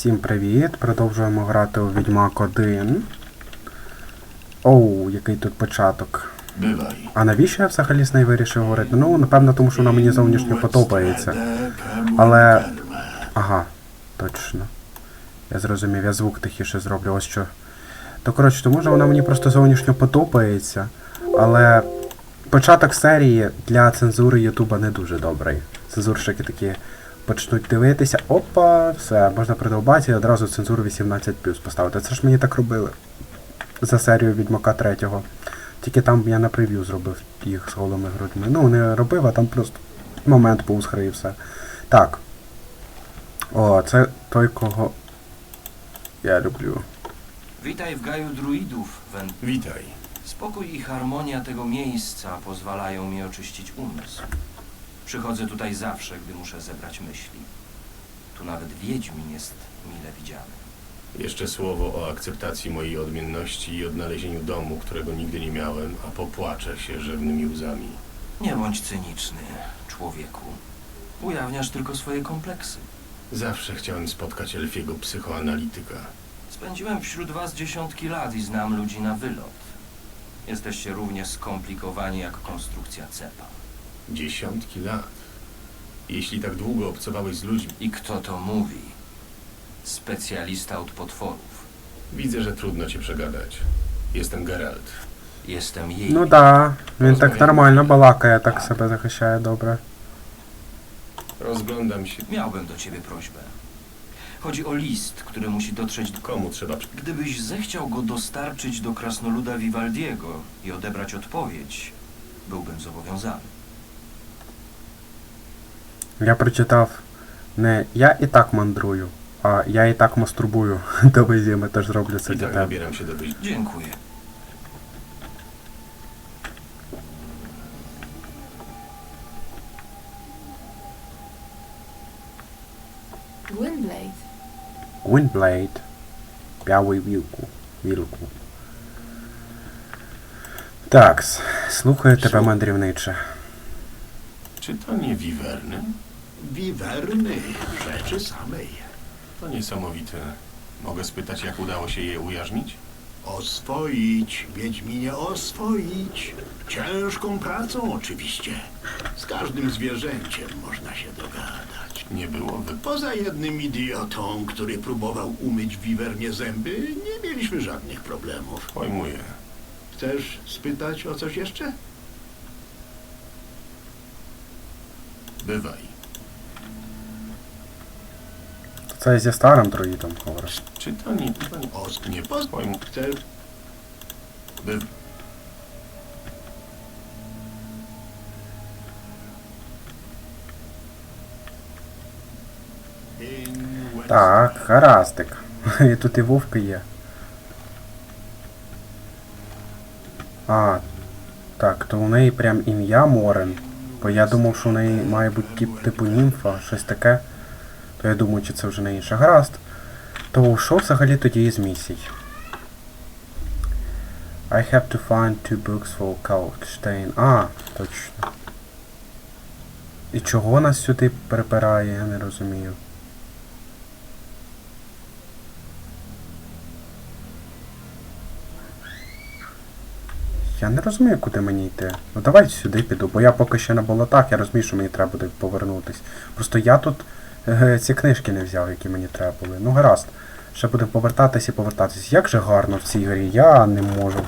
Всім привіт! Продовжуємо грати у Відьмак 1. Оу, який тут початок. А навіщо я взагалі з нею вирішив говорити? Ну, напевно, тому що вона мені зовнішньо подобається. Але. Ага, точно. Я зрозумів, я звук тихіше зроблю, ось що. То коротше, тому що вона мені просто зовнішньо подобається. Але початок серії для цензури Ютуба не дуже добрий. Цензурщики такі почнуть дивитися. Опа, все, можна придовбати і одразу цензуру 18 поставити. Це ж мені так робили. За серію Відьмака 3. Тільки там я на прев'ю зробив їх з голими грудьми. Ну, не робив, а там просто момент був з гри і все. Так. О, це той, kого я люблю. Witaj w gaju druidów, Wen. Witaj. Spokój i harmonia tego miejsca pozwalają mi oczyścić umysł. Przychodzę tutaj zawsze, gdy muszę zebrać myśli. Tu nawet Wiedźmin jest mile widziany. Jeszcze słowo o akceptacji mojej odmienności i odnalezieniu domu, którego nigdy nie miałem, a popłaczę się rzewnymi łzami. Nie bądź cyniczny, człowieku. Ujawniasz tylko swoje kompleksy. Zawsze chciałem spotkać elfiego psychoanalityka. Spędziłem wśród was dziesiątki lat i znam ludzi na wylot. Jesteście równie skomplikowani jak konstrukcja cepa. Dziesiątki lat. Jeśli tak długo obcowałeś z ludźmi, I kto to mówi? Specjalista od potworów. widzę, że trudno cię przegadać. Jestem Geralt. Jestem jej. Ну да, він так нормально балакає, так себе захищає добре. Rozglądam się. Miałbym do ciebie prośbę. Chodzi o list, który musi dotrzeć do... Komu trzeba... przy- Gdybyś zechciał go dostarczyć do krasnoluda Vivaldiego i odebrać odpowiedź, byłbym zobowiązany. Я прочитав не я і так мандрую, а я і так мастурбую. До визіми теж зроблю це I для tak тебе. nabieram się do wyjścia. Dziękuję. Gwynblade. Windblade. Białий вілку. Вілку. Так, слухаю тебе, мандрівниче. Czy to nie wiwerny? Wiwerny rzeczy samej. To niesamowite. Mogę spytać, jak udało się je ujarzmić? Oswoić, Wiedźminie, oswoić. Ciężką pracą oczywiście. Z każdym zwierzęciem można się dogadać. Nie było wy... Poza jednym idiotą, który próbował umyć wiwernie zęby, nie mieliśmy żadnych problemów. Pojmuję. Chcesz spytać o coś jeszcze? Bywaj. Це зі старим друїдом говориш. Czy to nie... To nie... Os Nie poz... pojmu... By... Так, гараздик. І тут і вовки є. А, так, то у неї прям ім'я Морен. Бо я думав, що у неї має бути тип, типу німфа, щось таке. То я думаю, чи це вже не інше. Гаразд. То що взагалі тоді із місій? I have to find two books for Kalkstein. А, точно. І чого нас сюди припирає, я не розумію. Я не розумію, куди мені йти. Ну давай сюди піду, бо я поки ще на болотах, я розумію, що мені треба буде повернутись. Просто я тут ці книжки не взяв, які мені треба були. Ну гаразд. Ще будемо повертатись і повертатись. Як же гарно в цій грі, я не можу.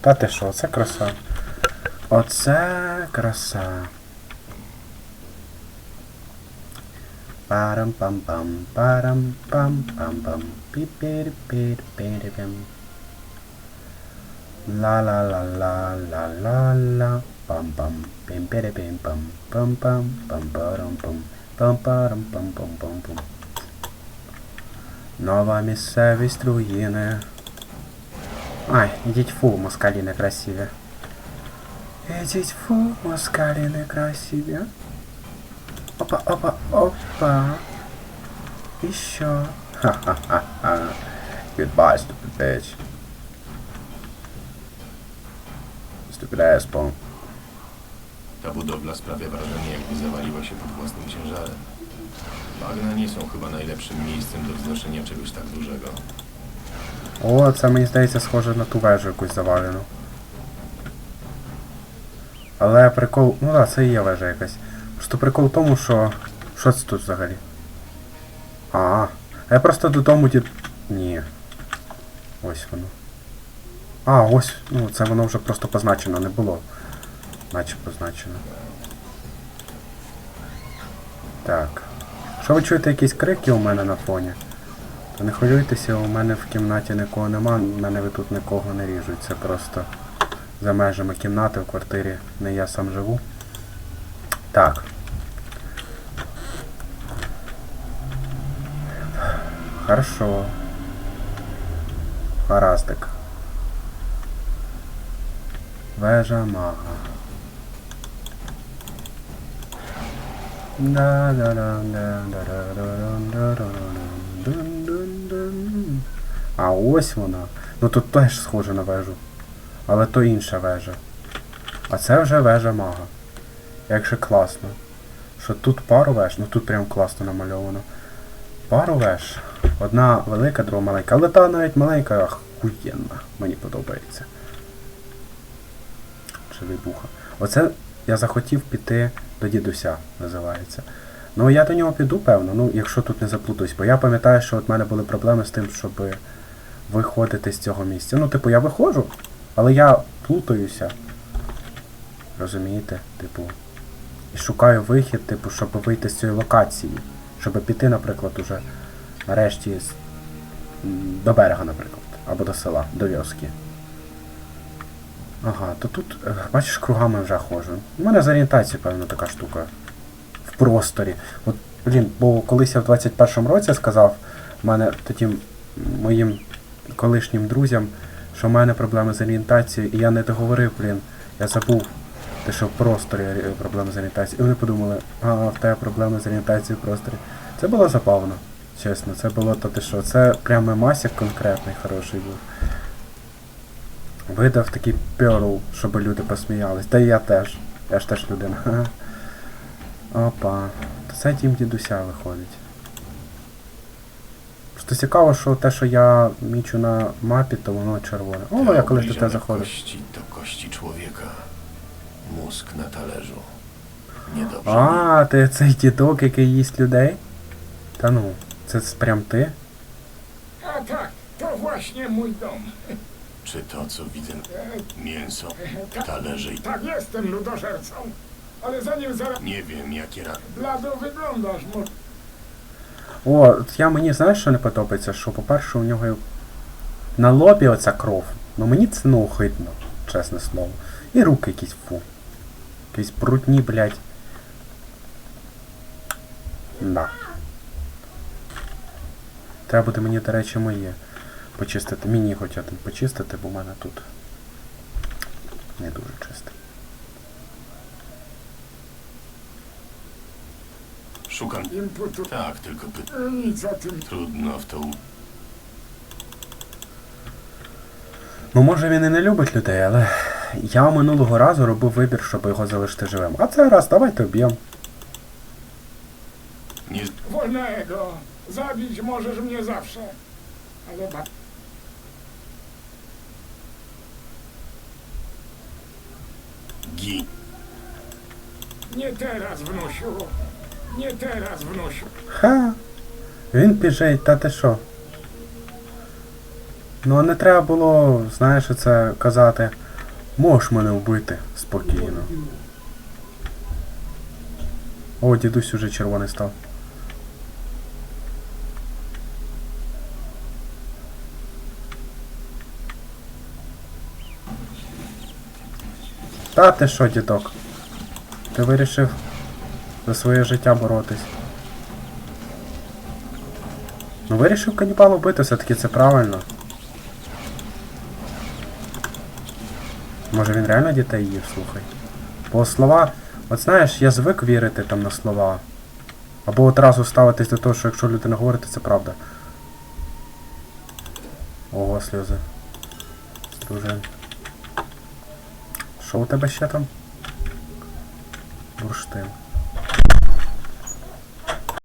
Та ти що, це краса. Оце краса. Парам пам пам парам пам пам пам піпір пір пір пім La la la la la la la pam pam pim pere pim pam pam pam pam param pam pam param pam pam pam pam Нова місцевість руїни. Ай, ідіть фу, москалі некрасиві. Ідіть фу, москалі некрасиві. Опа, опа, опа. І що? Ха-ха-ха-ха. Goodbye, stupid bitch. Stupid ass bone. Ta budowla sprawia wrażenie, jakby zawaliła się pod własnym ciężarem. Bagna nie są chyba najlepszym miejscem do wznoszenia czegoś tak dużego. О, це мені здається схоже на ту вежу якусь завалену. Але прикол. Ну так, це і є вежа якась. Просто прикол в тому, що. Що це тут взагалі? А. А я просто додому дід. Ні. Ось воно. А, ось. Ну, це воно вже просто позначено не було. Наче позначено. Так. Що ви чуєте якісь крики у мене на фоні? То не хвилюйтеся, у мене в кімнаті нікого нема, в мене ви тут нікого не ріжуть. Це просто за межами кімнати в квартирі, не я сам живу. Так. Хорошо. Гараздик. Вежа мага. А ось вона. Ну тут теж схоже на вежу. Але то інша вежа. А це вже вежа мага. Як же класно. Що тут пару веж, ну тут прям класно намальовано. Пару веж. Одна велика, друга маленька. Але та навіть маленька охуєнна. Мені подобається. Чи вибуха. Оце я захотів піти до дідуся, називається. Ну я до нього піду, певно, ну якщо тут не заплутаюсь, бо я пам'ятаю, що от в мене були проблеми з тим, щоб виходити з цього місця. Ну, типу, я виходжу, але я плутаюся. Розумієте? Типу. І шукаю вихід, типу, щоб вийти з цієї локації. Щоб піти, наприклад, уже нарешті до берега, наприклад. Або до села, до вьоски. Ага, то тут, е, бачиш, кругами вже ходжу. У мене з орієнтації, певно, така штука. В просторі. От, блін, бо колись я в 21-му році сказав, мене тоді моїм колишнім друзям, що в мене проблеми з орієнтацією, і я не договорив, блін. Я забув, те, що в просторі проблеми з орієнтацією. І вони подумали, а, в тебе проблеми з орієнтацією в просторі. Це було забавно, чесно. Це було то що. Це прямо масік конкретний, хороший був. Видав такий перл, щоб люди посміялись. Та й я теж. Я ж теж людина. Опа. То це дім дідуся виходить. Просто цікаво, що те, що я мічу на мапі, то воно червоне. О, я колись до тебе заходив. kości to kości człowieka. Mózg na talerzu. Niedobrze. А, ти цей дідок, який їсть людей? Та ну, це прям ти? A tak, to właśnie mój dom. Czy to, co widzę, mięso, talerze i... tak, jestem ludożercą. Ale zanim zaraz Nie wiem, jakie rany. blado wyglądasz, mo... О, от я мені знаєш, що не подобається, що, по-перше, у нього на лобі оця кров. Ну мені це ну хитно, чесне слово. І руки якісь фу. Якісь брудні, блядь. Да. Треба буде мені, до речі, моє почистити. Мені хоча хочуть почистити, бо в мене тут не дуже чисто. Шукан. Так, только е, трудновто. Ну, може він і не любить людей, але я минулого разу робив вибір, щоб його залишити живим. А це раз, давайте вб'ємо. Вольне его. Можеш мені завше. Але бак. Gi... nie teraz, wnusiu. Nie teraz, wnusiu. Ха. Він біжить, та ти що? Ну, а не треба було, знаєш, це казати. Можеш мене вбити спокійно. О, дідусь уже червоний став. Та ти що, дідок? Ти вирішив за своє життя боротись. Ну вирішив канібала вбити, все-таки це правильно. Може він реально дітей їв, слухай. Бо слова. От знаєш, я звик вірити там на слова. Або одразу ставитись до того, що якщо людина говорить, то це правда. Ого, сльози. Стружен. Що у тебе ще там? Бурштин.